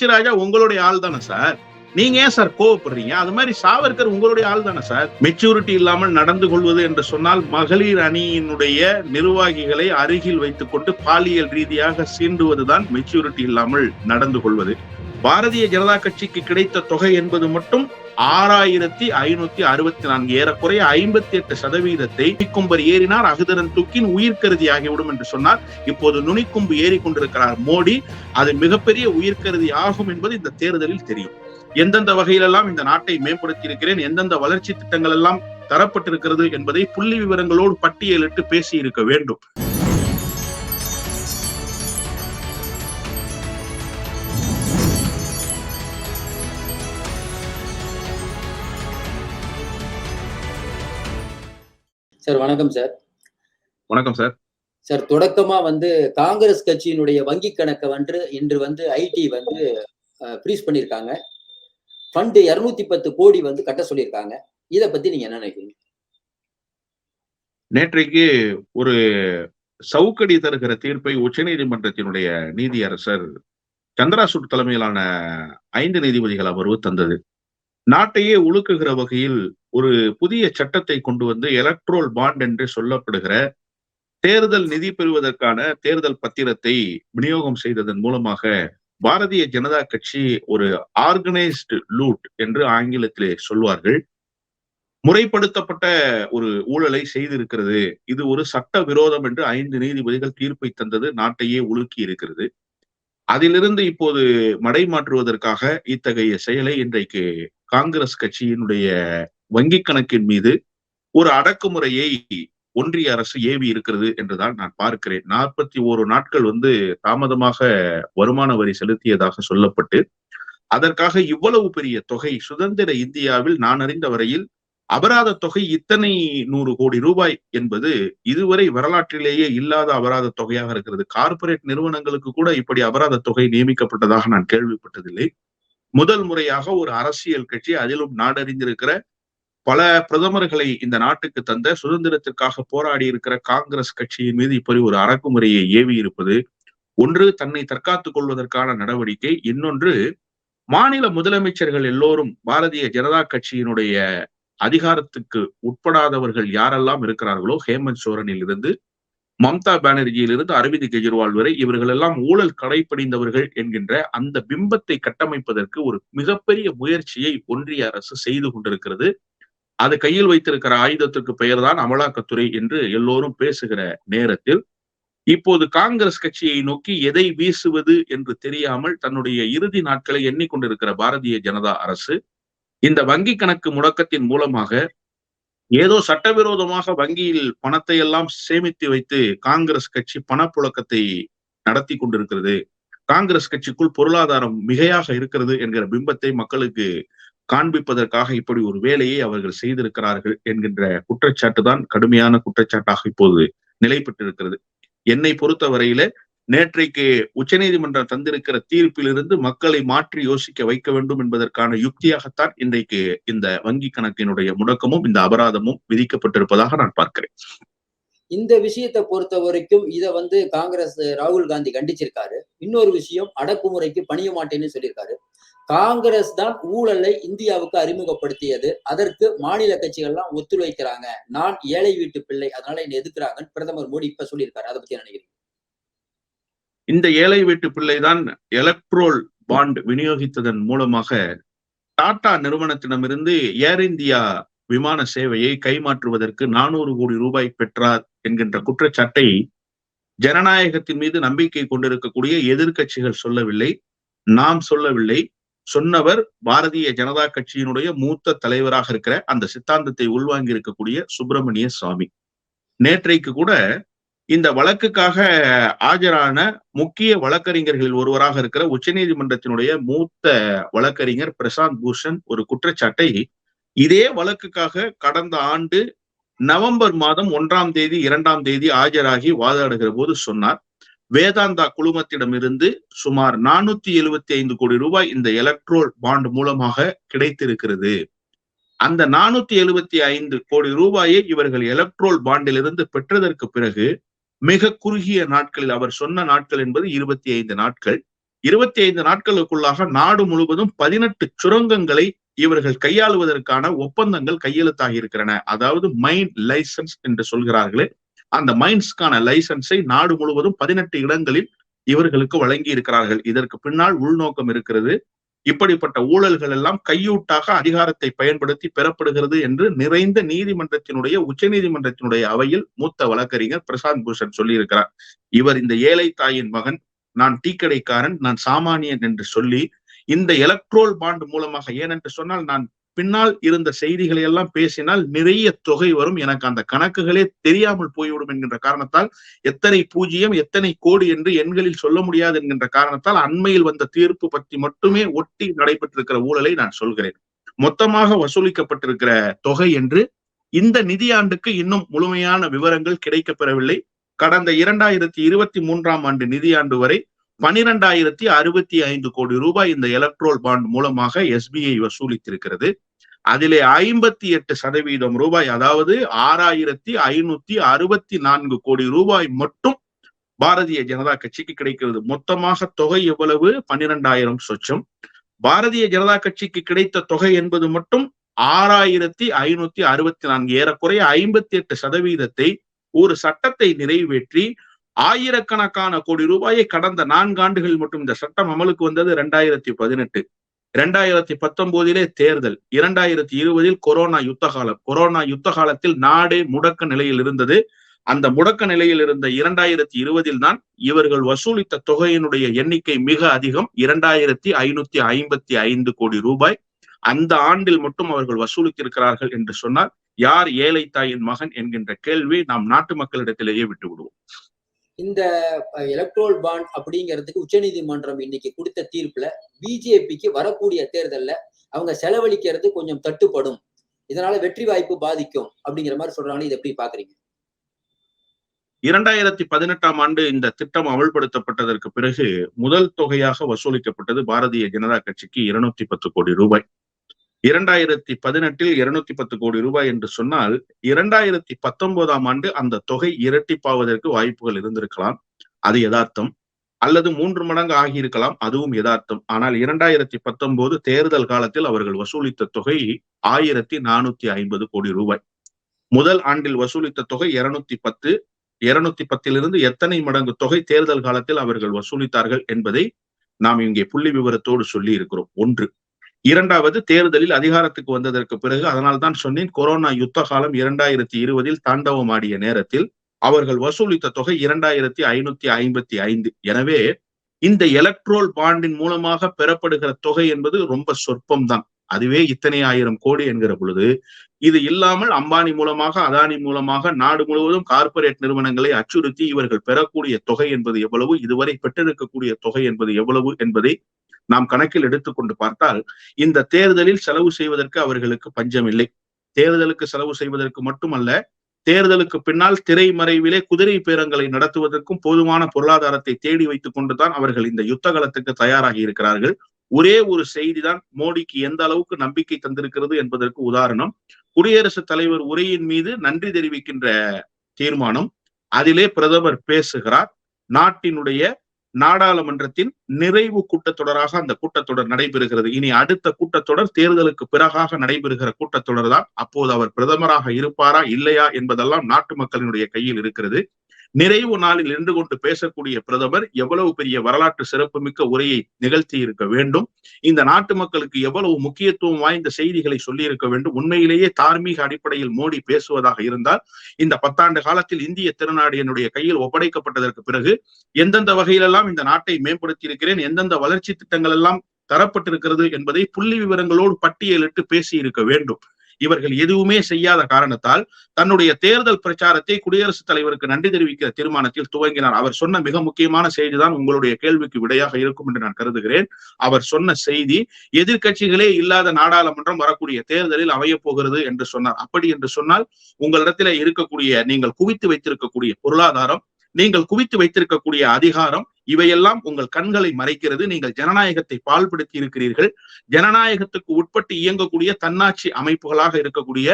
மிச்சராஜா ராஜா உங்களுடைய ஆள் தானே சார்? நீங்க ஏன் சார் கோவப்படுறீங்க? அது மாதிரி சாவர்கர் உங்களுடைய ஆள் தானே சார்? மெச்சூரிட்டி இல்லாமல் நடந்து கொள்வது என்று சொன்னால் மகளிர் அணியினுடைய நிர்வாகிகளை அருகில் வைத்துக் கொண்டு பாலியல் ரீதியாக சீண்டுவதுதான் மெச்சூரிட்டி இல்லாமல் நடந்து கொள்வது. பாரதிய ஜனதா கட்சிக்கு கிடைத்த தொகை என்பது மட்டும் ஆறாயிரத்தி ஐநூத்தி அறுபத்தி நான்கு ஏறக்குறைய ஐம்பத்தி எட்டு சதவீதத்தை நுனிக்கொம்பர் ஏறினார். அகுதரன் தூக்கின் உயிர்கருதி ஆகிவிடும் என்று சொன்னார். இப்போது நுனிக்கொம்பு ஏறி கொண்டிருக்கிறார் மோடி. அது மிகப்பெரிய உயிர்கருதி ஆகும் என்பது இந்த தேர்தலில் தெரியும். எந்தெந்த வகையிலெல்லாம் இந்த நாட்டை மேம்படுத்தி இருக்கிறேன் எந்தெந்த வளர்ச்சி திட்டங்கள் எல்லாம் தரப்பட்டிருக்கிறது என்பதை புள்ளி விவரங்களோடு பட்டியலிட்டு பேசி இருக்க வேண்டும். சார் வணக்கம் சார். வணக்கம் சார். சார் தொடக்கமா வந்து காங்கிரஸ் கட்சியினுடைய வங்கி கணக்கை வந்து இன்று வந்து ஐடி வந்து ஃப்ரீஸ் பண்ணியிருக்காங்க. ஃபண்டு இருநூத்தி பத்து கோடி வந்து கட்ட சொல்லியிருக்காங்க. இத பத்தி நீங்க என்ன நினைக்கிறீங்க? நேற்றைக்கு ஒரு சவுக்கடி தருகிற தீர்ப்பை உச்சநீதிமன்றத்தினுடைய நீதியரசர் சந்திராசூட் தலைமையிலான ஐந்து நீதிபதிகள் அமர்வு தந்தது. நாட்டையே உழுக்குகிற வகையில் ஒரு புதிய சட்டத்தை கொண்டு வந்து எலக்ட்ரோல் பாண்ட் என்று சொல்லப்படுகிற தேர்தல் நிதி பெறுவதற்கான தேர்தல் பத்திரத்தை விநியோகம் செய்ததன் மூலமாக பாரதிய ஜனதா கட்சி ஒரு ஆர்கனைஸ்டு லூட் என்று ஆங்கிலத்திலே சொல்வார்கள். முறைப்படுத்தப்பட்ட ஒரு ஊழலை செய்திருக்கிறது. இது ஒரு சட்ட விரோதம் என்று ஐந்து நீதிபதிகள் தீர்ப்பை தந்தது நாட்டையே உலுக்கி இருக்கிறது. அதிலிருந்து இப்போது மடை மாற்றுவதற்காக இத்தகைய செயலை இன்றைக்கு காங்கிரஸ் கட்சியினுடைய வங்கி கணக்கின் மீது ஒரு அடக்குமுறையை ஒன்றிய அரசு ஏவி இருக்கிறது என்றுதான் நான் பார்க்கிறேன். நாற்பத்தி ஓரு நாட்கள் வந்து தாமதமாக வருமான வரி செலுத்தியதாக சொல்லப்பட்டு அதற்காக இவ்வளவு பெரிய தொகை சுதந்திர இந்தியாவில் நான் அறிந்த வரையில் அபராத தொகை இத்தனை நூறு கோடி ரூபாய் என்பது இதுவரை வரலாற்றிலேயே இல்லாத அபராத தொகையாக இருக்கிறது. கார்ப்பரேட் நிறுவனங்களுக்கு கூட இப்படி அபராத தொகை நியமிக்கப்பட்டதாக நான் கேள்விப்பட்டதில்லை. முதல் முறையாக ஒரு அரசியல் கட்சி அதிலும் நாடறிந்திருக்கிற பல பிரதமர்களை இந்த நாட்டுக்கு தந்த சுதந்திரத்திற்காக போராடி இருக்கிற காங்கிரஸ் கட்சியின் மீது இப்படி ஒரு அரக்குமுறையை ஏவி இருப்பது ஒன்று தன்னை தற்காத்துக் கொள்வதற்கான நடவடிக்கை இன்னொன்று மாநில முதலமைச்சர்கள் எல்லோரும் பாரதிய ஜனதா கட்சியினுடைய அதிகாரத்துக்கு உட்படாதவர்கள் யாரெல்லாம் இருக்கிறார்களோ ஹேமந்த் சோரனில் இருந்து மம்தா பானர்ஜியிலிருந்து அரவிந்த் கெஜ்ரிவால் வரை இவர்கள் எல்லாம் ஊழல் கடைப்பிடிந்தவர்கள் என்கின்ற அந்த பிம்பத்தை கட்டமைப்பதற்கு ஒரு மிகப்பெரிய முயற்சியை ஒன்றிய அரசு செய்து கொண்டிருக்கிறது. அது கையில் வைத்திருக்கிற ஆயுதத்துக்கு பெயர்தான் அமலாக்கத்துறை என்று எல்லோரும் பேசுகிற நேரத்தில் இப்போது காங்கிரஸ் கட்சியை நோக்கி எதை வீசுவது என்று தெரியாமல் தன்னுடைய இறுதி நாட்களை எண்ணிக்கொண்டிருக்கிற பாரதிய ஜனதா அரசு இந்த வங்கி கணக்கு முடக்கத்தின் மூலமாக ஏதோ சட்டவிரோதமாக வங்கியில் பணத்தை எல்லாம் சேமித்து வைத்து காங்கிரஸ் கட்சி பணப்புழக்கத்தை நடத்தி கொண்டிருக்கிறது. காங்கிரஸ் கட்சிக்குள் பொருளாதாரம் மிகையாக இருக்கிறது என்கிற பிம்பத்தை மக்களுக்கு காண்பிப்பதற்காக இப்படி ஒரு வேலையை அவர்கள் செய்திருக்கிறார்கள் என்கின்ற குற்றச்சாட்டு தான் கடுமையான குற்றச்சாட்டாக இப்போது நிலை பெற்றிருக்கிறது என்னை பொறுத்தவரையில நேற்றைக்கு உச்சநீதிமன்றம் தந்திருக்கிற தீர்ப்பிலிருந்து மக்களை மாற்றி யோசிக்க வைக்க வேண்டும் என்பதற்கான யுக்தியாகத்தான் இன்றைக்கு இந்த வங்கி கணக்கினுடைய முடக்கமும் இந்த அபராதமும் விதிக்கப்பட்டிருப்பதாக நான் பார்க்கிறேன். இந்த விஷயத்தை பொறுத்த வரைக்கும் இத வந்து காங்கிரஸ் ராகுல் காந்தி கண்டிச்சிருக்காரு. இன்னொரு விஷயம் அடக்குமுறைக்கு பணிய மாட்டேன்னு சொல்லியிருக்காரு. காங்கிரஸ் தான் ஊழலை இந்தியாவுக்கு அறிமுகப்படுத்தியது. அதற்கு மாநில கட்சிகள்லாம் ஒத்துழைக்கிறாங்க. நான் ஏழை வீட்டு பிள்ளை அதனால என்னை எதிர்க்கிறாங்கன்னு பிரதமர் மோடி இப்ப சொல்லியிருக்காரு. அதை பத்தி நினைக்கிறேன் இந்த ஏழை வீட்டு பிள்ளைதான் எலக்ட்ரோல் பாண்ட் விநியோகித்ததன் மூலமாக டாடா நிறுவனத்திடமிருந்து ஏர் இந்தியா விமான சேவையை கைமாற்றுவதற்கு நானூறு கோடி ரூபாய் பெற்றார் என்கின்ற குற்றச்சாட்டை ஜனநாயகத்தின் மீது நம்பிக்கை கொண்டிருக்கக்கூடிய எதிர்கட்சிகள் சொல்லவில்லை நாம் சொல்லவில்லை. சொன்னவர் பாரதிய ஜனதா கட்சியினுடைய மூத்த தலைவராக இருக்கிற அந்த சித்தாந்தத்தை உள்வாங்கி இருக்கக்கூடிய சுப்பிரமணிய சுவாமி. நேற்றைக்கு கூட இந்த வழக்குக்காக ஆஜரான முக்கிய வழக்கறிஞர்களில் ஒருவராக இருக்கிற உச்சநீதிமன்றத்தினுடைய மூத்த வழக்கறிஞர் பிரசாந்த் பூஷன் ஒரு குற்றச்சாட்டை இதே வழக்குக்காக கடந்த ஆண்டு நவம்பர் மாதம் ஒன்றாம் தேதி இரண்டாம் தேதி ஆஜராகி வாதாடுகிற போது சொன்னார் வேதாந்தா குழுமத்திடமிருந்து சுமார் நானூத்தி எழுபத்தி ஐந்து கோடி ரூபாய் இந்த எலக்ட்ரோல் பாண்ட் மூலமாக கிடைத்திருக்கிறது. அந்த நானூத்தி எழுபத்தி ஐந்து கோடி ரூபாயை இவர்கள் எலக்ட்ரோல் பாண்டிலிருந்து பெற்றதற்கு பிறகு மிக குறுகிய நாட்களில் அவர் சொன்ன நாட்கள் என்பது இருபத்தி ஐந்து நாட்கள். இருபத்தி ஐந்து நாட்களுக்குள்ளாக நாடு முழுவதும் பதினெட்டு சுரங்கங்களை இவர்கள் கையாளுவதற்கான ஒப்பந்தங்கள் கையெழுத்தாகி இருக்கிறன அதாவது மைன் லைசன்ஸ் என்று சொல்கிறார்களே அந்த மைன்ஸ்க்கான லைசன்ஸை நாடு முழுவதும் பதினெட்டு இடங்களில் இவர்களுக்கு வழங்கி இருக்கிறார்கள் இதற்கு பின்னால் உள்நோக்கம் இருக்கிறது. இப்படிப்பட்ட ஊழல்கள் எல்லாம் கையூட்டாக அதிகாரத்தை பயன்படுத்தி பெறப்படுகிறது என்று நிறைந்த நீதிமன்றத்தினுடைய உச்ச நீதிமன்றத்தினுடைய அவையில் மூத்த வழக்கறிஞர் பிரசாந்த் பூஷன் சொல்லியிருக்கிறார். இவர் இந்த ஏழை தாயின் மகன் நான் டீக்கடைக்காரன் நான் சாமானியன் என்று சொல்லி இந்த எலக்ட்ரோல் பாண்ட் மூலமாக ஏனென்று சொன்னால் நான் பின்னால் இருந்த செய்திகளை எல்லாம் பேசினால் நிறைய தொகை வரும். எனக்கு அந்த கணக்குகளே தெரியாமல் போய்விடும் என்கின்ற காரணத்தால் எத்தனை பூஜ்ஜியம் எத்தனை கோடி என்று எண்களில் சொல்ல முடியாது என்கின்ற காரணத்தால் அண்மையில் வந்த தீர்ப்பு பற்றி மட்டுமே ஒட்டி நடைபெற்றிருக்கிற ஊழலை நான் சொல்கிறேன். மொத்தமாக வசூலிக்கப்பட்டிருக்கிற தொகை என்று இந்த நிதியாண்டுக்கு இன்னும் முழுமையான விவரங்கள் கிடைக்கப்பெறவில்லை. கடந்த இரண்டாயிரத்தி இருபத்தி மூன்றாம் ஆண்டு நிதியாண்டு வரை பனிரெண்டாயிரத்தி அறுபத்தி ஐந்து கோடி ரூபாய் இந்த எலக்ட்ரோல் பாண்ட் மூலமாக எஸ்பிஐ வசூலித்திருக்கிறது. அதிலே ஐம்பத்தி எட்டு சதவீதம் ரூபாய் அதாவது ஆறாயிரத்தி ஐநூத்தி அறுபத்தி நான்கு கோடி ரூபாய் மட்டும் பாரதிய ஜனதா கட்சிக்கு கிடைக்கிறது. மொத்தமாக தொகை எவ்வளவு? பன்னிரெண்டாயிரம் சொச்சம். பாரதிய ஜனதா கட்சிக்கு கிடைத்த தொகை என்பது மட்டும் ஆறாயிரத்தி ஐநூத்தி அறுபத்தி நான்கு. ஏறக்குறைய ஐம்பத்தி எட்டு சதவீதத்தை ஒரு சட்டத்தை நிறைவேற்றி ஆயிரக்கணக்கான கோடி ரூபாயை கடந்த நான்கு மட்டும் இந்த சட்டம் அமலுக்கு வந்தது இரண்டாயிரத்தி பதினெட்டு. இரண்டாயிரத்தி பத்தொன்பதிலே தேர்தல் இரண்டாயிரத்தி இருபதில் கொரோனா யுத்த காலம் கொரோனா யுத்த காலத்தில் நாடே முடக்க நிலையில் இருந்தது. அந்த முடக்க நிலையில் இருந்த இரண்டாயிரத்தி இருபதில் தான் இவர்கள் வசூலித்த தொகையினுடைய எண்ணிக்கை மிக அதிகம் இரண்டாயிரத்தி ஐநூத்தி ஐம்பத்தி ஐந்து கோடி ரூபாய். அந்த ஆண்டில் மட்டும் அவர்கள் வசூலித்திருக்கிறார்கள் என்று சொன்னால் யார் ஏழை தாயின் மகன் என்கின்ற கேள்வி நாம் நாட்டு மக்களிடத்திலேயே விட்டு விடுவோம் இந்த எலக்ட்ரோல் பாண்ட் அப்படிங்கிறதுக்கு உச்சநீதிமன்றம் இன்னைக்கு கொடுத்த தீர்ப்புல பிஜேபிக்கு வரக்கூடிய தேர்தல்ல அவங்க செலவழிக்கிறது கொஞ்சம் தட்டுப்படும். இதனால வெற்றி வாய்ப்பு பாதிக்கும் அப்படிங்கிற மாதிரி சொல்றாங்க. இதை எப்படி பாக்குறீங்க? இரண்டாயிரத்தி பதினெட்டாம் ஆண்டு இந்த திட்டம் அமல்படுத்தப்பட்டதற்கு பிறகு முதல் தொகையாக வசூலிக்கப்பட்டது பாரதிய ஜனதா கட்சிக்கு இருநூத்தி பத்து கோடி ரூபாய். இரண்டாயிரத்தி பதினெட்டில் இருநூத்தி பத்து கோடி ரூபாய் என்று சொன்னால் இரண்டாயிரத்தி பத்தொன்பதாம் ஆண்டு அந்த தொகை இரட்டிப்பாவதற்கு வாய்ப்புகள் இருந்திருக்கலாம். அது யதார்த்தம். அல்லது மூன்று மடங்கு ஆகியிருக்கலாம் அதுவும் யதார்த்தம். ஆனால் இரண்டாயிரத்தி பத்தொன்பது தேர்தல் காலத்தில் அவர்கள் வசூலித்த தொகை ஆயிரத்தி நானூத்தி ஐம்பது கோடி ரூபாய். முதல் ஆண்டில் வசூலித்த தொகை இருநூத்தி பத்து இருநூத்தி பத்திலிருந்து எத்தனை மடங்கு தொகை தேர்தல் காலத்தில் அவர்கள் வசூலித்தார்கள் என்பதை நாம் இங்கே புள்ளி விவரத்தோடு சொல்லி இருக்கிறோம் ஒன்று. இரண்டாவது தேர்தலில் அதிகாரத்துக்கு வந்ததற்கு பிறகு அதனால் தான் சொன்னேன் கொரோனா யுத்த காலம் இரண்டாயிரத்தி இருபதில் தாண்டவம் ஆடிய நேரத்தில் அவர்கள் வசூலித்த தொகை இரண்டாயிரத்தி ஐநூத்தி ஐம்பத்தி ஐந்து. எனவே இந்த எலக்ட்ரோல் பாண்டின் மூலமாக பெறப்படுகிற தொகை என்பது ரொம்ப சொற்பம் தான் அதுவே இத்தனை ஆயிரம் கோடி என்கிற பொழுது இது இல்லாமல் அம்பானி மூலமாக அதானி மூலமாக நாடு முழுவதும் கார்ப்பரேட் நிறுவனங்களை அச்சுறுத்தி இவர்கள் பெறக்கூடிய தொகை என்பது எவ்வளவு இதுவரை பெற்றிருக்கக்கூடிய தொகை என்பது எவ்வளவு என்பதை நாம் கணக்கில் எடுத்துக்கொண்டு பார்த்தால் இந்த தேர்தலில் செலவு செய்வதற்கு அவர்களுக்கு பஞ்சம் இல்லை தேர்தலுக்கு செலவு செய்வதற்கு மட்டுமல்ல தேர்தலுக்கு பின்னால் திரைமறைவிலே குதிரை பேரங்களை நடத்துவதற்கும் போதுமான பொருளாதாரத்தை தேடி வைத்துக் கொண்டுதான் அவர்கள் இந்த யுத்த காலத்துக்கு தயாராகி இருக்கிறார்கள். ஒரே ஒரு செய்திதான் மோடிக்கு எந்த அளவுக்கு நம்பிக்கை தந்திருக்கிறது என்பதற்கு உதாரணம். குடியரசுத் தலைவர் உரையின் மீது நன்றி தெரிவிக்கின்ற தீர்மானம் அதிலே பிரதமர் பேசுகிறார் நாட்டினுடைய நாடாளுமன்றத்தின் நிறைவு கூட்டத்தொடராக அந்த கூட்டத்தொடர் நடைபெறுகிறது. இனி அடுத்த கூட்டத்தொடர் தேர்தலுக்கு பிறகாக நடைபெறுகிற கூட்டத்தொடர் தான். அப்போது அவர் பிரதமராக இருப்பாரா இல்லையா என்பதெல்லாம் நாட்டு மக்களினுடைய கையில் இருக்கிறது. நிறைவு நாளில் நின்று கொண்டு பேசக்கூடிய பிரதமர் எவ்வளவு பெரிய வரலாற்று சிறப்புமிக்க உரையை நிகழ்த்தி இருக்க வேண்டும்? இந்த நாட்டு மக்களுக்கு எவ்வளவு முக்கியத்துவம் வாய்ந்த செய்திகளை சொல்லி இருக்க வேண்டும்? உண்மையிலேயே தார்மீக அடிப்படையில் மோடி பேசுவதாக இருந்தால் இந்த பத்தாண்டு காலத்தில் இந்திய திருநாடு என்னுடைய கையில் ஒப்படைக்கப்பட்டதற்கு பிறகு எந்தெந்த வகையிலெல்லாம் இந்த நாட்டை மேம்படுத்தி இருக்கிறேன் எந்தெந்த வளர்ச்சி திட்டங்கள் எல்லாம் தரப்பட்டிருக்கிறது என்பதை புள்ளி விவரங்களோடு பட்டியலிட்டு பேசி இருக்க வேண்டும். இவர்கள் எதுவுமே செய்யாத காரணத்தால் தன்னுடைய தேர்தல் பிரச்சாரத்தை குடியரசுத் தலைவருக்கு நன்றி தெரிவிக்கிற தீர்மானத்தில் துவங்கினார். அவர் சொன்ன மிக முக்கியமான செய்திதான் உங்களுடைய கேள்விக்கு விடையாக இருக்கும் என்று நான் கருதுகிறேன். அவர் சொன்ன செய்தி எதிர்கட்சிகளே இல்லாத நாடாளுமன்றம் வரக்கூடிய தேர்தலில் அமையப் போகிறது என்று சொன்னார். அப்படி என்று சொன்னால் உங்களிடத்திலே இருக்கக்கூடிய நீங்கள் குவித்து வைத்திருக்கக்கூடிய பொருளாதாரம் நீங்கள் குவித்து வைத்திருக்கக்கூடிய அதிகாரம் இவையெல்லாம் உங்கள் கண்களை மறைக்கிறது. நீங்கள் ஜனநாயகத்தை பால்படுத்தி இருக்கிறீர்கள். ஜனநாயகத்துக்கு உட்பட்டு இயங்கக்கூடிய தன்னாட்சி அமைப்புகளாக இருக்கக்கூடிய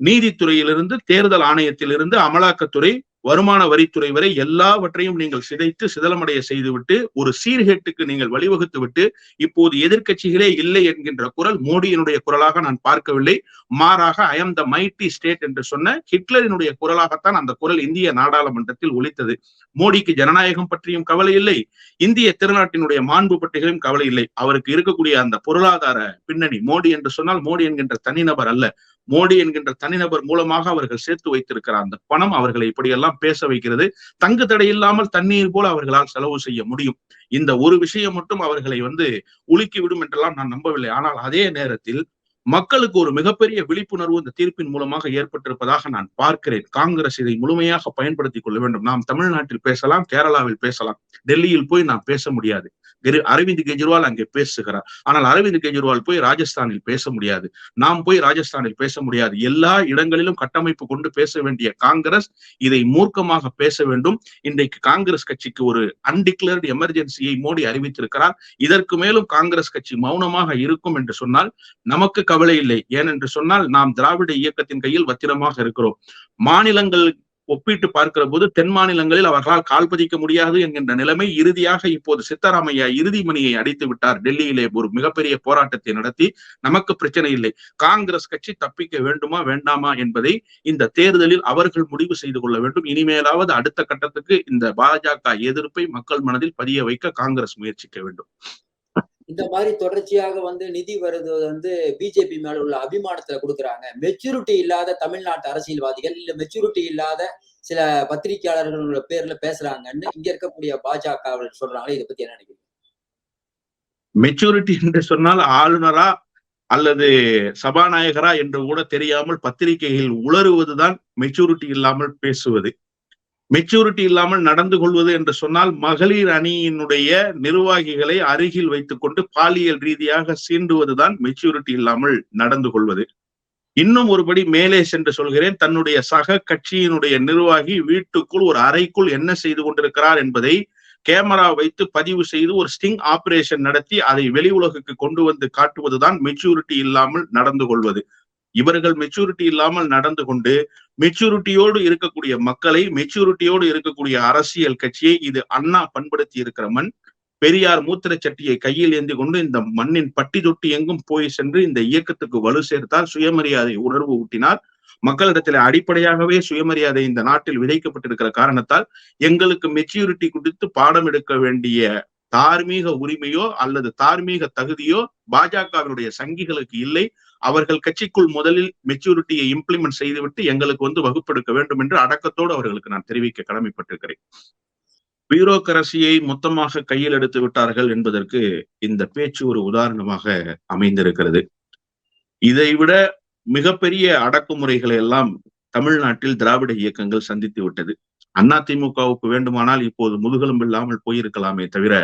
நீதித்துறையிலிருந்து தேர்தல் ஆணையத்திலிருந்து அமலாக்கத்துறை வருமான வரித்துறை வரை எல்லாவற்றையும் நீங்கள் சிதைத்து சிதலமடைய செய்துவிட்டு ஒரு சீர்கேட்டுக்கு நீங்கள் வழிவகுத்து விட்டு இப்போது எதிர்க்கட்சிகளே இல்லை என்கின்ற குரல் மோடியினுடைய குரலாக நான் பார்க்கவில்லை. மாறாக I am the mighty state என்று சொன்ன ஹிட்லரினுடைய குரலாகத்தான் அந்த குரல் இந்திய நாடாளுமன்றத்தில் ஒலித்தது. மோடிக்கு ஜனநாயகம் பற்றியும் கவலை இல்லை. இந்திய திருநாட்டினுடைய மாண்பு பற்றியும் கவலை இல்லை. அவருக்கு இருக்கக்கூடிய அந்த பொருளாதார பின்னணி மோடி என்று சொன்னால் மோடி என்கின்ற தனிநபர் அல்ல. மோடி என்கின்ற தனிநபர் மூலமாக அவர்கள் சேர்த்து வைத்திருக்கிற அந்த பணம் அவர்களை இப்படியெல்லாம் பேச வைக்கிறது. தங்கு தடை இல்லாமல் தண்ணீர் போல அவர்களால் செலவு செய்ய முடியும். இந்த ஒரு விஷயம் மட்டும் அவர்களை வந்து உலுக்கிவிடும் என்றெல்லாம் நான் நம்பவில்லை. ஆனால் அதே நேரத்தில் மக்களுக்கு ஒரு மிகப்பெரிய விழிப்புணர்வு இந்த தீர்ப்பின் மூலமாக ஏற்பட்டிருப்பதாக நான் பார்க்கிறேன். காங்கிரஸ் இதை முழுமையாக பயன்படுத்திக் கொள்ள வேண்டும். நாம் தமிழ்நாட்டில் பேசலாம் கேரளாவில் பேசலாம். டெல்லியில் போய் நாம் பேச முடியாது. அரவிந்த் கெஜ்ரிவால் அங்கே பேசுகிறார். ஆனால் அரவிந்த் கெஜ்ரிவால் போய் ராஜஸ்தானில் பேச முடியாது. நாம் போய் ராஜஸ்தானில் பேச முடியாது. எல்லா இடங்களிலும் கட்டமைப்பு கொண்டு பேச வேண்டிய காங்கிரஸ் இதை மூர்க்கமாக பேச வேண்டும். இன்றைக்கு காங்கிரஸ் கட்சிக்கு ஒரு அன்டிக்ளர்டு எமர்ஜென்சியை மோடி அறிவித்திருக்கிறார். இதற்கு மேலும் காங்கிரஸ் கட்சி மௌனமாக இருக்கும் என்று சொன்னால் நமக்கு கவலை இல்லை. ஏனென்று சொன்னால் நாம் திராவிட இயக்கத்தின் கையில் பத்திரமாக இருக்கிறோம். மாநிலங்கள் ஒப்பிட்டு பார்க்கிற போது தென் மாநிலங்களில் அவர்களால் கால் பதிக்க முடியாது என்கின்ற நிலைமை இறுதியாக இப்போது சித்தராமையா இறுதி மணியை அடித்து விட்டார். டெல்லியிலே ஒரு மிகப்பெரிய போராட்டத்தை நடத்தி நமக்கு பிரச்சனை இல்லை. காங்கிரஸ் கட்சி தப்பிக்க வேண்டுமா வேண்டாமா என்பதை இந்த தேர்தலில் அவர்கள் முடிவு செய்து கொள்ள வேண்டும். இனிமேலாவது அடுத்த கட்டத்துக்கு இந்த பாஜக எதிர்ப்பை மக்கள் மனதில் பதிய வைக்க காங்கிரஸ் முயற்சிக்க வேண்டும். இந்த மாதிரி தொடர்ச்சியாக வந்து நிதி வருது வந்து பிஜேபி மேல உள்ள அபிமானத்துல கொடுக்குறாங்க. மெச்சூரிட்டி இல்லாத தமிழ்நாட்டு அரசியல்வாதிகள் இல்ல மெச்சூரிட்டி இல்லாத சில பத்திரிகையாளர்களோட பேர்ல பேசுறாங்கன்னு இங்க இருக்கக்கூடிய பாஜக சொல்றாங்க இதை பத்தி என்ன நினைக்கிறீங்க? மெச்சூரிட்டி என்று சொன்னால் ஆளுநரா அல்லது சபாநாயகரா என்று கூட தெரியாமல் பத்திரிகையில் உளறுவதுதான் மெச்சூரிட்டி இல்லாமல் பேசுவது. மெச்சூரிட்டி இல்லாமல் நடந்து கொள்வது என்று சொன்னால் மகளிர் அணியினுடைய நிர்வாகிகளை அருகில் வைத்துக் கொண்டு பாலியல் ரீதியாக சீண்டுவதுதான் மெச்சூரிட்டி இல்லாமல் நடந்து கொள்வது. இன்னும் ஒருபடி மேலே சென்று சொல்கிறேன். தன்னுடைய சக கட்சியினுடைய நிர்வாகி வீட்டுக்குள் ஒரு அறைக்குள் என்ன செய்து கொண்டிருக்கிறார் என்பதை கேமரா வைத்து பதிவு செய்து ஒரு ஸ்டிங் ஆபரேஷன் நடத்தி அதை வெளி உலகுக்கு கொண்டு வந்து காட்டுவதுதான் மெச்சூரிட்டி இல்லாமல் நடந்து கொள்வது. இவர்கள் மெச்சூரிட்டி இல்லாமல் நடந்து கொண்டு மெச்சூரிட்டியோடு இருக்கக்கூடிய மக்களை மெச்சூரிட்டியோடு இருக்கக்கூடிய அரசியல் கட்சியை இது அண்ணா பண்படுத்தி இருக்கிற மண். பெரியார் மூத்திர சட்டியை கையில் ஏந்தி கொண்டு இந்த மண்ணின் பட்டி தொட்டி எங்கும் போய் சென்று இந்த இயக்கத்துக்கு வலு சேர்த்தார் சுயமரியாதை உணர்வு ஊட்டினார். மக்களிடத்தில் அடிப்படையாகவே சுயமரியாதை இந்த நாட்டில் விதைக்கப்பட்டிருக்கிற காரணத்தால் எங்களுக்கு மெச்சூரிட்டி கொடுத்து பாடம் எடுக்க வேண்டிய தார்மீக உரிமையோ அல்லது தார்மீக தகுதியோ பாஜகவினுடைய சங்கிகளுக்கு இல்லை. அவர்கள் கட்சிக்குள் முதலில் மெச்சூரிட்டியை இம்ப்ளிமெண்ட் செய்துவிட்டு எங்களுக்கு வந்து வகுப்பெடுக்க வேண்டும் என்று அடக்கத்தோடு அவர்களுக்கு நான் தெரிவிக்க கடமைப்பட்டிருக்கிறேன். பியூரோக்கரசியை மொத்தமாக கையில் எடுத்து விட்டார்கள் என்பதற்கு இந்த பேச்சு ஒரு உதாரணமாக அமைந்திருக்கிறது. இதை விட மிகப்பெரிய அடக்குமுறைகளை எல்லாம் தமிழ்நாட்டில் திராவிட இயக்கங்கள் சந்தித்து விட்டது. அதிமுகவுக்கு வேண்டுமானால் இப்போது முதுகெலும்பு இல்லாமல் போயிருக்கலாமே தவிர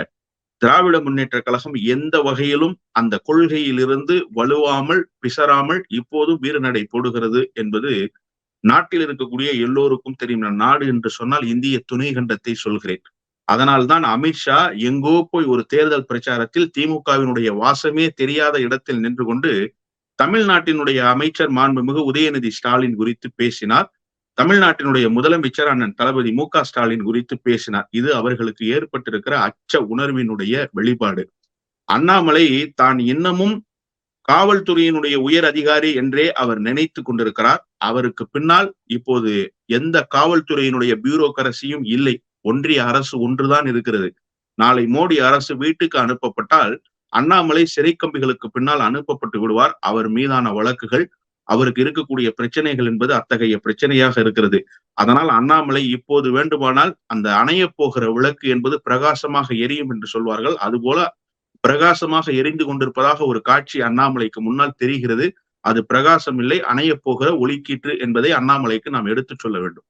திராவிட முன்னேற்ற கழகம் எந்த வகையிலும் அந்த கொள்கையிலிருந்து வலுவாமல் பிசராமல் இப்போதும் வீரநடை போடுகிறது என்பது நாட்டில் இருக்கக்கூடிய எல்லோருக்கும் தெரியும். நாடு என்று சொன்னால் இந்திய துணை கண்டத்தை சொல்கிறேன். அதனால்தான் அமித்ஷா எங்கோ போய் ஒரு தேர்தல் பிரச்சாரத்தில் திமுகவினுடைய வாசமே தெரியாத இடத்தில் நின்று கொண்டு தமிழ்நாட்டினுடைய அமைச்சர் மாண்புமிகு உதயநிதி ஸ்டாலின் குறித்து பேசினார். தமிழ்நாட்டினுடைய முதலமைச்சர் அண்ணன் தளபதி மு ஸ்டாலின் குறித்து பேசினார். இது அவர்களுக்கு ஏற்பட்டிருக்கிற அச்ச உணர்வினுடைய வெளிப்பாடு. அண்ணாமலை தான் இன்னமும் காவல்துறையினுடைய உயர் அதிகாரி என்றே அவர் நினைத்து கொண்டிருக்கிறார். அவருக்கு பின்னால் இப்போது எந்த காவல்துறையினுடைய பியூரோக்கரசியும் இல்லை. ஒன்றிய அரசு ஒன்றுதான் இருக்கிறது. நாளை மோடி அரசு வீட்டுக்கு அனுப்பப்பட்டால் அண்ணாமலை சிறை கம்பிகளுக்கு பின்னால் அனுப்பப்பட்டு விடுவார். அவர் மீதான வழக்குகள் அவருக்கு இருக்கக்கூடிய பிரச்சனைகள் என்பது அத்தகைய பிரச்சனையாக இருக்கிறது. அதனால் அண்ணாமலை இப்போது வேண்டுமானால் அந்த அணைய போகிற விளக்கு என்பது பிரகாசமாக எரியும் என்று சொல்வார்கள். அதுபோல பிரகாசமாக எரிந்து கொண்டிருப்பதாக ஒரு காட்சி அண்ணாமலைக்கு முன்னால் தெரிகிறது. அது பிரகாசம் இல்லை அணைய போகிற ஒளிக்கீற்று என்பதை அண்ணாமலைக்கு நாம் எடுத்து சொல்ல வேண்டும்.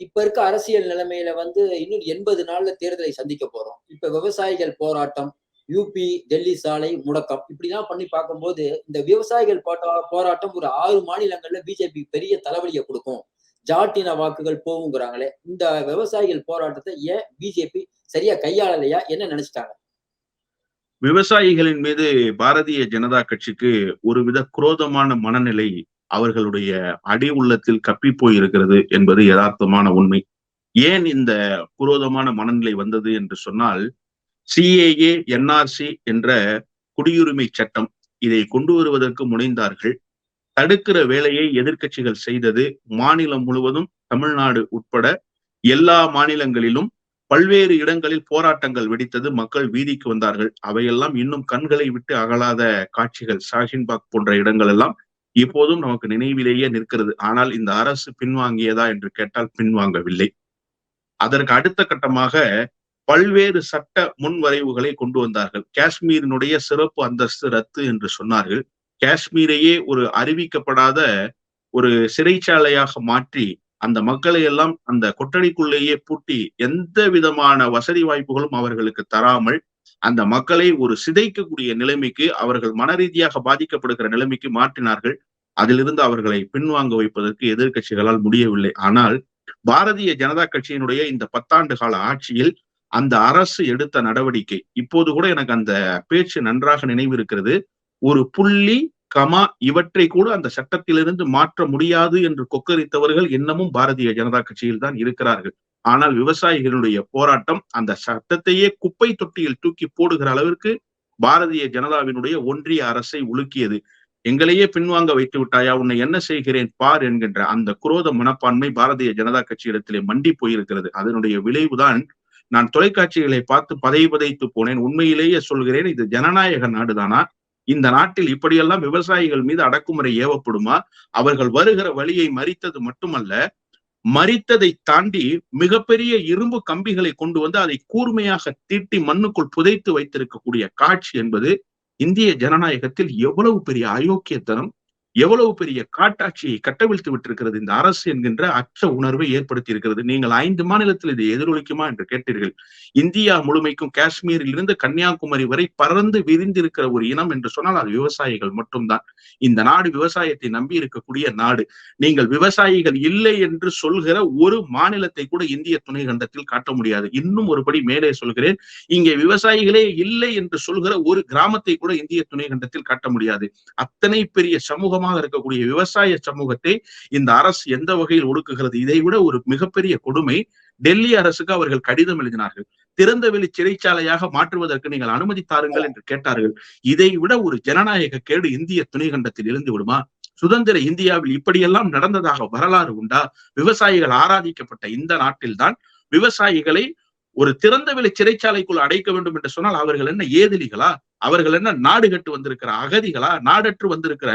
இப்ப இருக்க அரசியல் நிலைமையில வந்து இன்னும் எண்பது நாள்ல தேர்தலை சந்திக்க போறோம். இப்ப விவசாயிகள் போராட்டம் யூபி டெல்லி சாலை முடக்கம். இப்படிலாம் பண்ணி பார்க்கும்போது இந்த விவசாயிகள் போட்டா போராட்டம் ஒரு ஆறு மாநிலங்கள்ல பிஜேபி பெரிய தலைவலியை கொடுக்கும். ஜாட்டின வாக்குகள் போகுங்கிறாங்களே இந்த விவசாயிகள் போராட்டத்தை ஏன் பிஜேபி சரியா கையாளலையா? என்ன நினைச்சிட்டாங்க? விவசாயிகளின் மீது பாரதிய ஜனதா கட்சிக்கு ஒருவித குரோதமான மனநிலை அவர்களுடைய அடி உள்ளத்தில் கப்பி போயிருக்கிறது என்பது யதார்த்தமான உண்மை. ஏன் இந்த குரோதமான மனநிலை வந்தது என்று சொன்னால் சிஏஏ என்ஆர்சி என்ற குடியுரிமை சட்டம் இதை கொண்டு வருவதற்கு முனைந்தார்கள். தடுக்கிற வேலையை எதிர்க்கட்சிகள் செய்தது மாநிலம் முழுவதும் தமிழ்நாடு உட்பட எல்லா மாநிலங்களிலும் பல்வேறு இடங்களில் போராட்டங்கள் வெடித்தது மக்கள் வீதிக்கு வந்தார்கள். அவையெல்லாம் இன்னும் கண்களை விட்டு அகலாத காட்சிகள். ஷாஹின்பாக் போன்ற இடங்கள் எல்லாம் இப்போதும் நமக்கு நினைவிலேயே நிற்கிறது. ஆனால் இந்த அரசு பின்வாங்கியதா என்று கேட்டால் பின்வாங்கவில்லை. அதற்கு அடுத்த கட்டமாக பல்வேறு சட்ட முன்வரைவுகளை கொண்டு வந்தார்கள். காஷ்மீரினுடைய சிறப்பு அந்தஸ்து ரத்து என்று சொன்னார்கள். காஷ்மீரையே ஒரு அறிவிக்கப்படாத ஒரு சிறைச்சாலையாக மாற்றி அந்த மக்களை எல்லாம் அந்த கொட்டடிக்குள்ளேயே பூட்டி எந்த விதமான வசதி வாய்ப்புகளும் அவர்களுக்கு தராமல் அந்த மக்களை ஒரு சிதைக்கக்கூடிய நிலைமைக்கு அவர்கள் மனரீதியாக பாதிக்கப்படுகிற நிலைமைக்கு மாற்றினார்கள். அதிலிருந்து அவர்களை பின்வாங்க வைப்பதற்கு எதிர்க்கட்சிகளால் முடியவில்லை. ஆனால் பாரதிய ஜனதா கட்சியினுடைய இந்த பத்தாண்டு கால ஆட்சியில் அந்த அரசு எடுத்த நடவடிக்கை. இப்போது கூட எனக்கு அந்த பேச்சு நன்றாக நினைவு இருக்கிறது ஒரு புள்ளி கமா இவற்றை கூட அந்த சட்டத்திலிருந்து மாற்ற முடியாது என்று கொக்கரித்தவர்கள் இன்னமும் பாரதிய ஜனதா கட்சியில் தான் இருக்கிறார்கள். ஆனால் விவசாயிகளுடைய போராட்டம் அந்த சட்டத்தையே குப்பை தொட்டியில் தூக்கி போடுகிற அளவிற்கு பாரதிய ஜனதாவினுடைய ஒன்றிய அரசை உலுக்கியது. எங்களையே பின்வாங்க வைத்து விட்டாயா? உன்னை என்ன செய்கிறேன்? பார் என்கின்ற அந்த குரோத மனப்பான்மை பாரதிய ஜனதா கட்சியிடத்திலே மண்டி போயிருக்கிறது. அதனுடைய விளைவுதான் நான் தொலைக்காட்சிகளை பார்த்து பதை பதைத்து போனேன். உண்மையிலேயே சொல்கிறேன் இது ஜனநாயக நாடுதானா? இந்த நாட்டில் இப்படியெல்லாம் விவசாயிகள் மீது அடக்குமுறை ஏவப்படுமா? அவர்கள் வருகிற வழியை மறித்தது மட்டுமல்ல மறித்ததை தாண்டி மிகப்பெரிய இரும்பு கம்பிகளை கொண்டு வந்து அதை கூர்மையாக தீட்டி மண்ணுக்குள் புதைத்து வைத்திருக்கக்கூடிய காட்சி என்பது இந்திய ஜனநாயகத்தில் எவ்வளவு பெரிய அயோக்கியத்தனம் எவ்வளவு பெரிய காட்டாட்சியை கட்டவிழ்த்து விட்டிருக்கிறது இந்த அரசு என்கின்ற அச்ச உணர்வை ஏற்படுத்தி இருக்கிறது நீங்கள் ஐந்து மாநிலத்தில் இதை எதிரொலிக்குமா என்று கேட்டீர்கள். இந்தியா முழுமைக்கும் காஷ்மீரில் இருந்து கன்னியாகுமரி வரை பறந்து விரிந்திருக்கிற ஒரு இனம் என்று சொன்னால் அது விவசாயிகள் மட்டும்தான். இந்த நாடு விவசாயத்தை நம்பி இருக்கக்கூடிய நாடு. நீங்கள் விவசாயிகள் இல்லை என்று சொல்கிற ஒரு மாநிலத்தை கூட இந்திய துணை கண்டத்தில் காட்ட முடியாது. இன்னும் ஒருபடி மேலே சொல்கிறேன். இங்கே விவசாயிகளே இல்லை என்று சொல்கிற ஒரு கிராமத்தை கூட இந்திய துணை கண்டத்தில் காட்ட முடியாது. அத்தனை பெரிய சமூகம் சமூகமாக இருக்கக்கூடிய விவசாய சமூகத்தை இந்த அரசு எந்த வகையில் ஒடுக்குகிறது? இதை விட ஒரு மிகப்பெரிய கொடுமை டெல்லி அரசுக்கு அவர்கள் கடிதம் எழுதினார்கள். திறந்த வெளி சிறைச்சாலையாக மாற்றுவதற்கு நீங்கள் அனுமதி தாருங்கள் என்று கேட்டார்கள். இதை விட ஒரு ஜனநாயக கேடு இந்திய துணைக்கண்டத்தில் இருந்து விடுமா? சுதந்திர இந்தியாவில் இப்படியெல்லாம் நடந்ததாக வரலாறு உண்டா? விவசாயிகள் ஆராதிக்கப்பட்ட இந்த நாட்டில்தான் விவசாயிகளை ஒரு திறந்த வெளி சிறைச்சாலைக்குள் அடைக்க வேண்டும் என்று சொன்னால் அவர்கள் என்ன ஏதிலிகளா? அவர்கள் என்ன நாடு கட்டு வந்திருக்கிற அகதிகளா? நாடற்று வந்திருக்கிற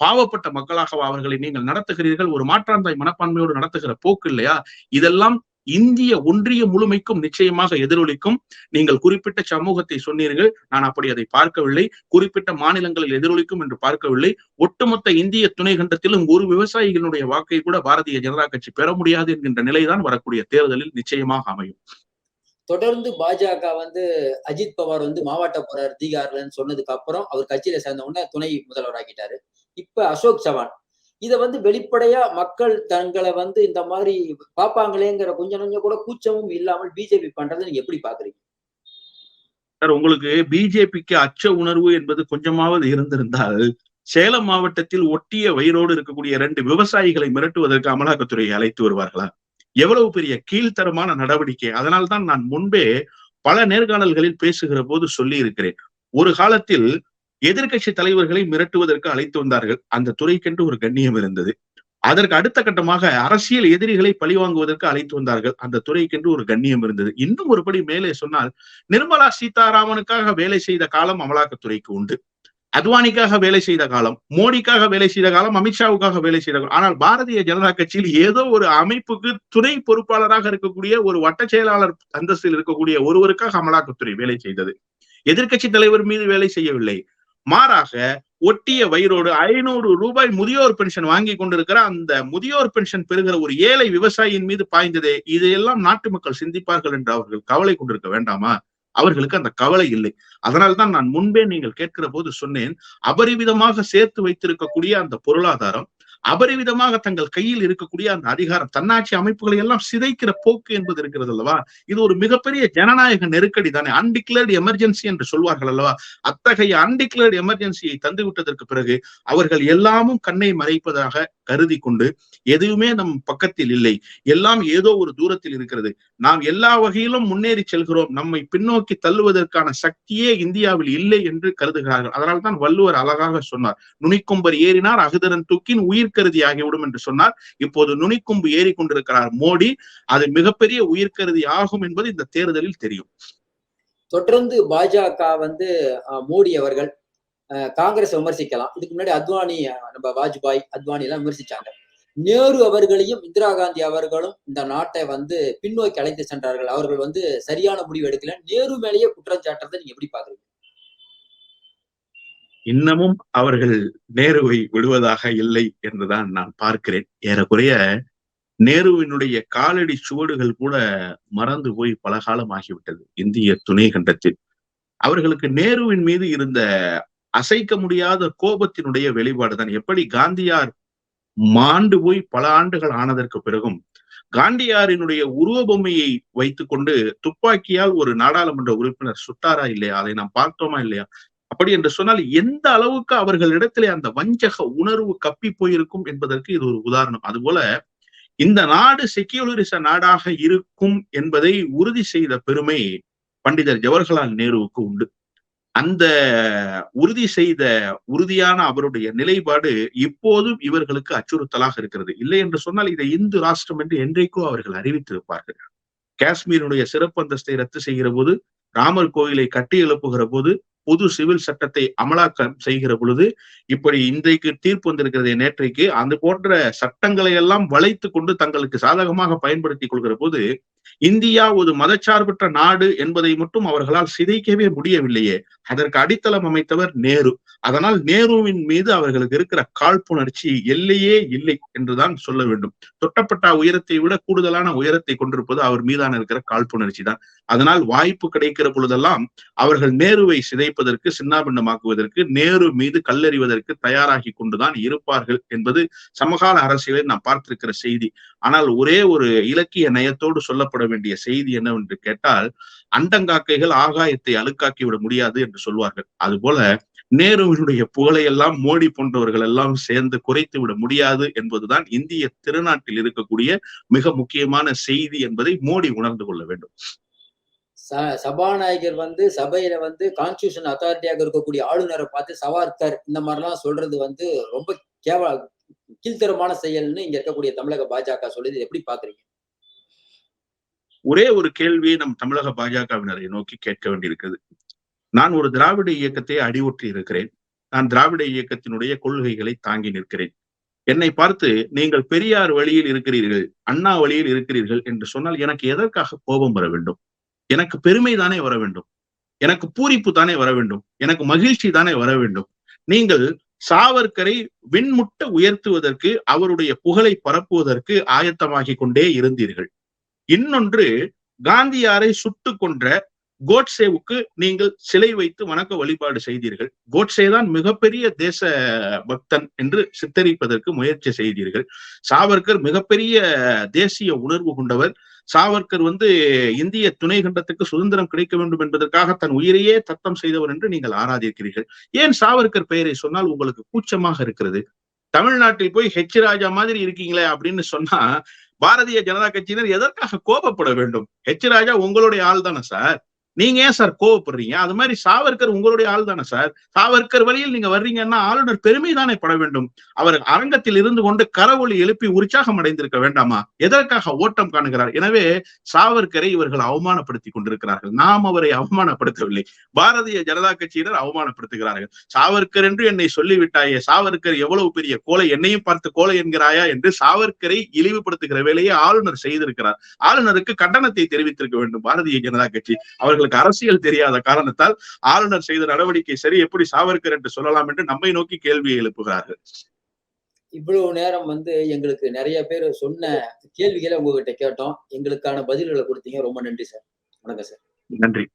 பாவப்பட்ட மக்களாக அவர்களை நீங்கள் நடத்துகிறீர்கள்? ஒரு மாற்றாந்தாய் மனப்பான்மையோடு நடத்துகிற போக்கு இல்லையா? இதெல்லாம் இந்திய ஒன்றிய முழுமைக்கும் நிச்சயமாக எதிரொலிக்கும். நீங்கள் குறிப்பிட்ட சமூகத்தை சொன்னீர்கள் நான் அப்படி அதை பார்க்கவில்லை. குறிப்பிட்ட மாநிலங்களில் எதிரொலிக்கும் என்று பார்க்கவில்லை. ஒட்டுமொத்த இந்திய துணை கண்டத்திலும் ஒரு விவசாயிகளுடைய வாக்கை கூட பாரதிய ஜனதா கட்சி பெற முடியாது என்கின்ற நிலைதான் வரக்கூடிய தேர்தலில் நிச்சயமாக அமையும். தொடர்ந்து பாஜக வந்து அஜித் பவார் வந்து மாவட்ட போறார் தீகார்லன்னு சொன்னதுக்கு அப்புறம் அவர் கட்சியில சேர்ந்த உடனே துணை முதல்வர் ஆக்கிட்டாரு. இப்ப அசோக் சவான். இதை வந்து வெளிப்படையா மக்கள் தங்களை வந்து இந்த மாதிரி பாப்பாங்களேங்கிற கொஞ்சம் கொஞ்சம் கூட கூச்சமும் இல்லாமல் பிஜேபி பண்றதை நீங்க எப்படி பாக்குறீங்க? சார் உங்களுக்கு பிஜேபிக்கு அச்ச உணர்வு என்பது கொஞ்சமாவது இருந்திருந்தால் சேலம் மாவட்டத்தில் ஒட்டிய வயிறோடு இருக்கக்கூடிய இரண்டு விவசாயிகளை மிரட்டுவதற்கு அமலாக்கத்துறை அழைத்து வருவார்களா? எவ்வளவு பெரிய கீழ்த்தரமான நடவடிக்கை. அதனால்தான் நான் முன்பே பல நேர்காணல்களில் பேசுகிற போது சொல்லி இருக்கிறேன் ஒரு காலத்தில் எதிர்கட்சி தலைவர்களை மிரட்டுவதற்கு அழைத்து வந்தார்கள். அந்த துறைக்கென்று ஒரு கண்ணியம் இருந்தது. அதற்கு அடுத்த கட்டமாக அரசியல் எதிரிகளை பழிவாங்குவதற்கு அழைத்து வந்தார்கள். அந்த துறைக்கென்று ஒரு கண்ணியம் இருந்தது. இன்னும் ஒருபடி மேலே சொன்னால் நிர்மலா சீதாராமனுக்காக வேலை செய்த காலம் அமலாக்கத்துறைக்கு உண்டு. அத்வானிக்காக வேலை செய்த காலம் மோடிக்காக வேலை செய்த காலம் அமித்ஷாவுக்காக வேலை செய்த காலம். ஆனால் பாரதிய ஜனதா கட்சியில் ஏதோ ஒரு அமைப்புக்கு துணை பொறுப்பாளராக இருக்கக்கூடிய ஒரு வட்ட செயலாளர் அந்தஸ்தில் இருக்கக்கூடிய ஒருவருக்காக அமலாக்கத்துறை வேலை செய்தது. எதிர்கட்சி தலைவர் மீது வேலை செய்யவில்லை. மாறாக ஒட்டிய வயிறோடு ஐநூறு ரூபாய் முதியோர் பென்ஷன் வாங்கி கொண்டிருக்கிற அந்த முதியோர் பென்ஷன் பெறுகிற ஒரு ஏழை விவசாயியின் மீது பாய்ந்ததே. இதையெல்லாம் நாட்டு மக்கள் சிந்திப்பார்கள் என்று அவர்கள் கவலை கொண்டிருக்க வேண்டாமா? அவர்களுக்கு அந்த கவலை இல்லை. அதனால்தான் நான் முன்பே நீங்கள் கேட்கிற போது சொன்னேன் அபரிவிதமாக சேர்த்து வைத்திருக்கக்கூடிய அந்த பொருளாதாரம் அபரிவிதமாக தங்கள் கையில் இருக்கக்கூடிய அந்த அதிகாரம் தன்னாட்சி அமைப்புகளை எல்லாம் சிதைக்கிற போக்கு என்பது இருக்கிறது அல்லவா? இது ஒரு மிகப்பெரிய ஜனநாயக நெருக்கடி தானே. அன்டிக்ளேர்டு எமர்ஜென்சி என்று சொல்வார்கள் அல்லவா? அத்தகைய அன்டிக்ளேர்டு எமர்ஜென்சியை தந்து விட்டதற்கு பிறகு அவர்கள் எல்லாமும் கண்ணை மறைப்பதாக கருதி கொண்டு எதுவுமே நம் பக்கத்தில் இல்லை. எல்லாம் ஏதோ ஒரு தூரத்தில் இருக்கிறது. நாம் எல்லா வகையிலும் முன்னேறி செல்கிறோம். நம்மை பின்னோக்கி தள்ளுவதற்கான சக்தியே இந்தியாவில் இல்லை என்று கருதுகிறார்கள். அதனால்தான் வள்ளுவர் அழகாக சொன்னார். நுனிக்கொம்பர் ஏறினார் அகுதரன் தூக்கின் உயிர் உயிர்கருதி ஆகிவிடும் என்று சொன்னார் இப்போது நுனிக்கொம்பு ஏறி கொண்டிருக்கிறார் மோடி அது மிகப்பெரிய உயிர்கருதி ஆகும் என்பது இந்த தேர்தலில் தெரியும். தொடர்ந்து பாஜக வந்து அஹ், மோடி அவர்கள் காங்கிரஸ் விமர்சிக்கலாம். இதுக்கு முன்னாடி அத்வானி நம்ம வாஜ்பாய் அத்வானி எல்லாம் விமர்சிச்சாங்க. நேரு அவர்களையும் இந்திரா காந்தி அவர்களும் இந்த நாட்டை வந்து பின்னோக்கி அழைத்து சென்றார்கள். அவர்கள் வந்து சரியான முடிவு எடுக்கல. நேரு மேலேயே குற்றம் சாட்டுறதை நீங்க எப்படி பாக்குறீங்க இன்னமும் அவர்கள் நேருவை விடுவதாக இல்லை என்றுதான் நான் பார்க்கிறேன். ஏறக்குறைய நேருவினுடைய காலடி சுவடுகள் கூட மறந்து போய் பல காலம் ஆகிவிட்டது இந்திய துணை கண்டத்தில். அவர்களுக்கு நேருவின் மீது இருந்த அசைக்க முடியாத கோபத்தினுடைய வெளிப்பாடுதான். எப்படி காந்தியார் மாண்டு போய் பல ஆண்டுகள் ஆனதற்கு பிறகும் காந்தியாரினுடைய உருவ பொம்மையை வைத்துக்கொண்டு துப்பாக்கியால் ஒரு நாடாளுமன்ற உறுப்பினர் சுட்டாரா இல்லையா? அதை நாம் பார்த்தோமா இல்லையா? அப்படி என்று சொன்னால் எந்த அளவுக்கு அவர்களிடத்திலே அந்த வஞ்சக உணர்வு கப்பி போயிருக்கும் என்பதற்கு இது ஒரு உதாரணம். அதுபோல இந்த நாடு செக்யூலரிச நாடாக இருக்கும் என்பதை உறுதி செய்த பெருமை பண்டிதர் ஜவஹர்லால் நேருவுக்கு உண்டு. அந்த உறுதி செய்த உறுதியான அவருடைய நிலைப்பாடு இப்போதும் இவர்களுக்கு அச்சுறுத்தலாக இருக்கிறது. இல்லை என்று சொன்னால் இதை இந்து ராஷ்டிரம் என்று என்றைக்கோ அவர்கள் அறிவித்திருப்பார்கள். காஷ்மீருடைய சிறப்பு அந்தஸ்தை ரத்து செய்கிற போது ராமர் கோயிலை கட்டி எழுப்புகிற போது பொது சிவில் சட்டத்தை அமலாக்கம் செய்கிற பொழுது இப்படி இன்றைக்கு தீர்ப்பு வந்திருக்கிறது நேற்றைக்கு அது போன்ற சட்டங்களை எல்லாம் வளைத்து கொண்டு தங்களுக்கு சாதகமாக பயன்படுத்திக் கொள்கிற போது இந்தியா ஒரு மதச்சார்பற்ற நாடு என்பதை மட்டும் அவர்களால் சிதைக்கவே முடியவில்லையே. அதற்கு அடித்தளம் அமைத்தவர் நேரு. அதனால் நேருவின் மீது அவர்களுக்கு இருக்கிற காழ்ப்புணர்ச்சி எல்லையே இல்லை என்றுதான் சொல்ல வேண்டும். தொட்டப்பட்ட உயரத்தை விட கூடுதலான உயரத்தை கொண்டிருப்பது அவர் மீதான இருக்கிற காழ்ப்புணர்ச்சி தான். அதனால் வாய்ப்பு கிடைக்கிற பொழுதெல்லாம் அவர்கள் நேருவை சிதைப்பதற்கு சின்னாபின்னமாக்குவதற்கு நேரு மீது கல்லறிவதற்கு தயாராகி கொண்டுதான் இருப்பார்கள் என்பது சமகால அரசியலில் நான் பார்த்திருக்கிற செய்தி. ஆனால் ஒரே ஒரு இலக்கிய நயத்தோடு சொல்லப்பட வேண்டிய செய்தி என்னவென்று கேட்டால் அண்டங்காக்கைகள் ஆகாயத்தை அழுக்காக்கி விட முடியாது என்று சொல்வார்கள். அதுபோல நேருவினுடைய புகழையெல்லாம் மோடி போன்றவர்கள் எல்லாம் சேர்ந்து குறைத்து விட முடியாது என்பதுதான் இந்திய திருநாட்டில் இருக்கக்கூடிய மிக முக்கியமான செய்தி என்பதை மோடி உணர்ந்து கொள்ள வேண்டும். ச- சபாநாயகர் வந்து சபையில வந்து கான்ஸ்டியூஷன் அத்தாரிட்டியாக இருக்கக்கூடிய ஆளுநரை பார்த்து சவார்கர் இந்த மாதிரிலாம் சொல்றது வந்து ரொம்ப கேவ கீழ்த்தரமான செயல்னு இங்க இருக்கக்கூடிய தமிழக பாஜக சொல்லுது. எப்படி பாக்குறீங்க? ஒரே ஒரு கேள்வியை நம் தமிழக பாஜகவினரை நோக்கி கேட்க வேண்டியிருக்கிறது. நான் ஒரு திராவிட இயக்கத்தை அடிவொற்றி இருக்கிறேன். நான் திராவிட இயக்கத்தினுடைய கொள்கைகளை தாங்கி நிற்கிறேன். என்னை பார்த்து நீங்கள் பெரியார் வழியில் இருக்கிறீர்கள் அண்ணா வழியில் இருக்கிறீர்கள் என்று சொன்னால் எனக்கு எதற்காக கோபம் வர வேண்டும்? எனக்கு பெருமை தானே வர வேண்டும்? எனக்கு பூரிப்பு தானே வர வேண்டும்? எனக்கு மகிழ்ச்சி தானே வர வேண்டும்? நீங்கள் சாவர்கரை விண்முட்ட உயர்த்துவதற்கு அவருடைய புகழை பரப்புவதற்கு ஆயத்தமாகி கொண்டே இருந்தீர்கள். இன்னொன்று காந்தியாரை சுட்டு கொன்ற கோட்சேவுக்கு நீங்கள் சிலை வைத்து வணக்க வழிபாடு செய்தீர்கள். கோட்சே தான் மிகப்பெரிய தேச பக்தன் என்று சித்தரிப்பதற்கு முயற்சி செய்தீர்கள். சாவர்கர் மிகப்பெரிய தேசிய உணர்வு கொண்டவர். சாவர்கர் வந்து இந்திய துணை கண்டத்துக்கு சுதந்திரம் கிடைக்க வேண்டும் என்பதற்காக தன் உயிரையே தத்தம் செய்தவர் என்று நீங்கள் ஆராதிக்கிறீர்கள். ஏன் சாவர்கர் பெயரை சொன்னால் உங்களுக்கு கூச்சமாக இருக்கிறது? தமிழ்நாட்டில் போய் ஹெச் ராஜா மாதிரி இருக்கீங்களே அப்படின்னு சொன்னா பாரதிய ஜனதா கட்சியினர் எதற்காக கோபப்பட வேண்டும்? ஹெச் ராஜா உங்களுடைய ஆள் தானே சார்? நீங்க ஏன் சார் கோவப்படுறீங்க? அது மாதிரி சாவர்கர் உங்களுடைய ஆள் தானே சார்? சாவர்கர் வழியில் நீங்க வர்றீங்கன்னா ஆளுநர் பெருமை தானே பட வேண்டும். அவர் அரங்கத்தில் இருந்து கொண்டு கரவொலி எழுப்பி உற்சாகம் அடைந்திருக்க வேண்டாமா? எதற்காக ஓட்டம் காணுகிறார்? எனவே சாவர்கரை இவர்கள் அவமானப்படுத்தி கொண்டிருக்கிறார்கள். நாம் அவரை அவமானப்படுத்தவில்லை. பாரதிய ஜனதா கட்சியினர் அவமானப்படுத்துகிறார்கள். சாவர்கர் என்று என்னை சொல்லிவிட்டாயே சாவர்கர் எவ்வளவு பெரிய கோலை என்னையும் பார்த்து கோலை என்கிறாயா என்று சாவர்கரை இழிவுபடுத்துகிற வேலையை ஆளுநர் செய்திருக்கிறார். ஆளுநருக்கு கண்டனத்தை தெரிவித்திருக்க வேண்டும் பாரதிய ஜனதா கட்சி. அவர்களுக்கு அரசியல் தெரியாத காரணத்தால் ஆளுநர் செய்த நடவடிக்கை சரி எப்படி சாவர்கர் என்று சொல்லலாம் என்று நம்மை நோக்கி கேள்வியை எழுப்புகிறார்கள். இவ்வளவு நேரம் வந்து எங்களுக்கு நிறைய பேர் சொன்ன கேள்விகளை உங்ககிட்ட கேட்டோம். எங்களுக்கான பதில்களை கொடுத்தீங்க. ரொம்ப நன்றி சார். வணக்கம் சார். நன்றி.